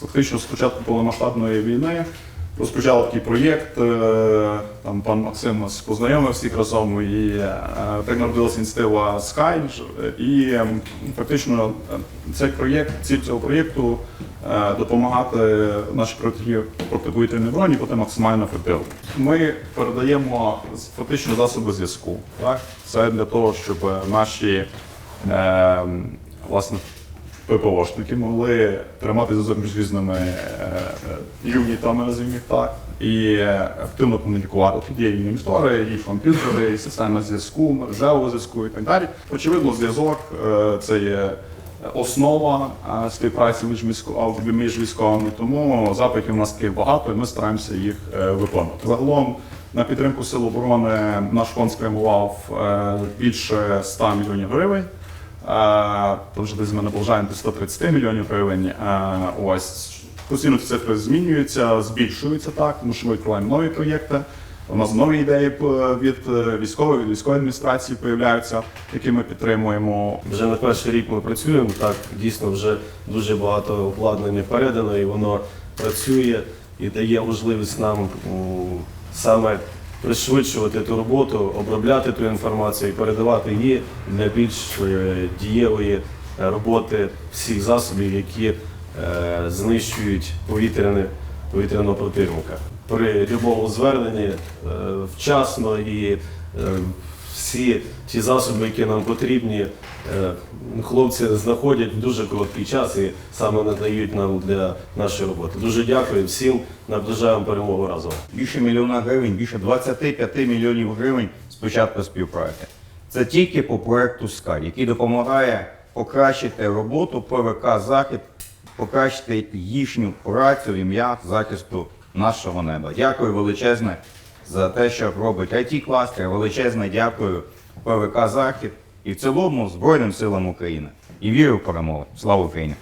Фактично, з початку повномасштабної війни розпочали такий проєкт. е, Там пан Максим нас познайомив всіх разом, і е, так народилася ініціатива Sky. І фактично цей проєкт, ціль цього проєкту е, допомагати нашій протипові- протиповітряній броні бути максимально ефективною. Ми передаємо фактично засоби зв'язку. Це для того, щоб наші власне ППОшники могли тримати зв'язок між різними е, е, юнітами, називаємо їх так, і е, активно комунікувати. Тут є і монітори, і комп'ютери, і система зв'язку, мережевого зв'язку і так далі. Очевидно, зв'язок це є основа співпраці між, військо- між військовими, тому запитів у нас таких багато, і ми стараємося їх виконувати. Загалом на підтримку Сил оборони наш фонд спрямував більше 100 мільйонів гривень. То вже десь ми наближаємо до 130 мільйонів гривень. Ось постійно цифри змінюються, збільшуються так, тому що ми відкриваємо нові проєкти. У нас нові ідеї від е, військової, від військової адміністрації появляються, які ми підтримуємо. Вже на перший рік ми працюємо. Так дійсно вже дуже багато обладнання передано, і воно працює і дає можливість нам саме пришвидшувати ту роботу, обробляти ту інформацію і передавати її для більш е, дієвої е, роботи всіх засобів, які е, знищують повітряне, повітряного противника. При любому зверненні вчасно і всі ті засоби, які нам потрібні, е, хлопці знаходять в дуже короткий час і саме надають нам для нашої роботи. Дуже дякую всім, наближаємо перемогу разом. більше мільйона гривень, більше 25 мільйонів гривень з початку співпраці. Це тільки по проекту Sky, який допомагає покращити роботу ПВК Захід, покращити їхню працю ім'я захисту нашого неба. Дякую величезне за те, що робить it кластер Величезне дякую ПВК Захід і в цілому Збройним силам України. І вірю в перемогу. Слава Україні!